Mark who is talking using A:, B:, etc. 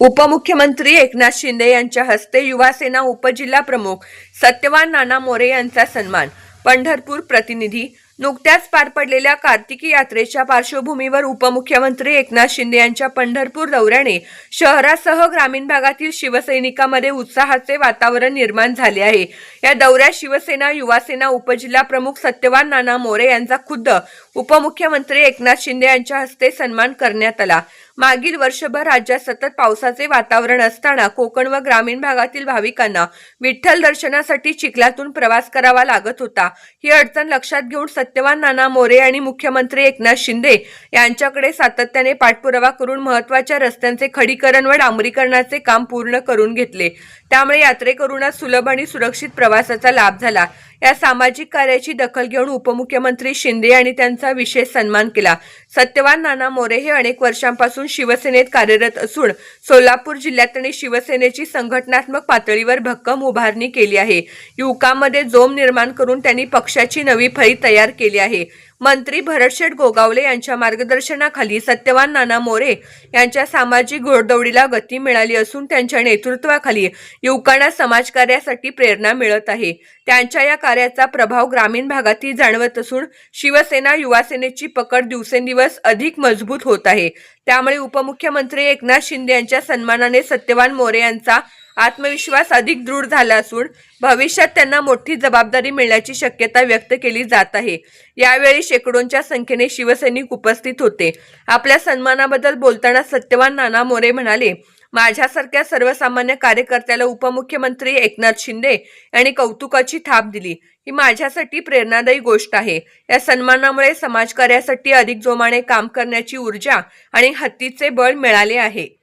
A: उपमुख्यमंत्री एकनाथ शिंदे यांच्या हस्ते युवासेना उपजिल्हा प्रमुख सत्यवान नाना मोरे यांचा सन्मान. पंढरपूर प्रतिनिधी नुकत्याच पार पडलेल्या कार्तिकी यात्रेच्या पार्श्वभूमीवर उपमुख्यमंत्री एकनाथ शिंदे यांच्या पंढरपूर दौऱ्याने शहरासह ग्रामीण भागातील शिवसैनिकांमध्ये उत्साहाचे वातावरण निर्माण झाले आहे. या दौऱ्यात शिवसेना युवासेना उपजिल्हा प्रमुख सत्यवान नाना मोरे यांचा खुद्द उपमुख्यमंत्री एकनाथ शिंदे यांच्या हस्ते सन्मान करण्यात आला. मागील वर्षभर राज्यात सतत पावसाचे वातावरण असताना कोकण व ग्रामीण भागातील भाविकांना विठ्ठल दर्शनासाठी चिखलातून प्रवास करावा लागत होता. ही अडचण लक्षात घेऊन सत्यवान नाना मोरे आणि मुख्यमंत्री एकनाथ शिंदे यांच्याकडे सातत्याने पाठपुरावा करून महत्त्वाच्या रस्त्यांचे खडीकरण व डांबरीकरणाचे काम पूर्ण करून घेतले. त्यामुळे यात्रेकरूंना सुलभ आणि सुरक्षित प्रवासाचा लाभ झाला. या सामाजिक कार्याची दखल घेऊन उपमुख्यमंत्री शिंदे यांनी त्यांचा विशेष सन्मान केला. सत्यवान नाना मोरे हे अनेक वर्षांपासून शिवसेनेत कार्यरत असून सोलापूर जिल्ह्यात त्यांनी शिवसेनेची संघटनात्मक पातळीवर भक्कम उभारणी केली आहे. युवकांमध्ये जोम निर्माण करून त्यांनी पक्षाची नवी फळी तयार केली आहे. मंत्री भरतशेठ गोगावले यांच्या मार्गदर्शनाखाली सत्यवान नाना मोरे यांच्या सामाजिक घोडदौडीला गती मिळाली असून त्यांच्या नेतृत्वाखाली युवकांना समाजकार्यासाठी प्रेरणा मिळत आहे. त्यांच्या या कार्याचा प्रभाव ग्रामीण भागातही जाणवत असून शिवसेना युवासेनेची पकड दिवसेंदिवस अधिक मजबूत होत आहे. त्यामुळे उपमुख्यमंत्री एकनाथ शिंदे यांच्या सन्मानाने सत्यवान मोरे यांचा आत्मविश्वास अधिक दृढ झाला असून भविष्यात त्यांना मोठी जबाबदारी मिळण्याची शक्यता व्यक्त केली जात आहे. यावेळी शेकडोंच्या संख्येने शिवसैनिक उपस्थित होते. आपल्या सन्मानाबद्दल बोलताना सत्यवान नाना मोरे म्हणाले माझ्यासारख्या सर्वसामान्य कार्यकर्त्याला उपमुख्यमंत्री एकनाथ शिंदे यांनी कौतुकाची थाप दिली. ही माझ्यासाठी प्रेरणादायी गोष्ट आहे. या सन्मानामुळे समाजकार्यासाठी अधिक जोमाने काम करण्याची ऊर्जा आणि हत्तीचे बळ मिळाले आहे.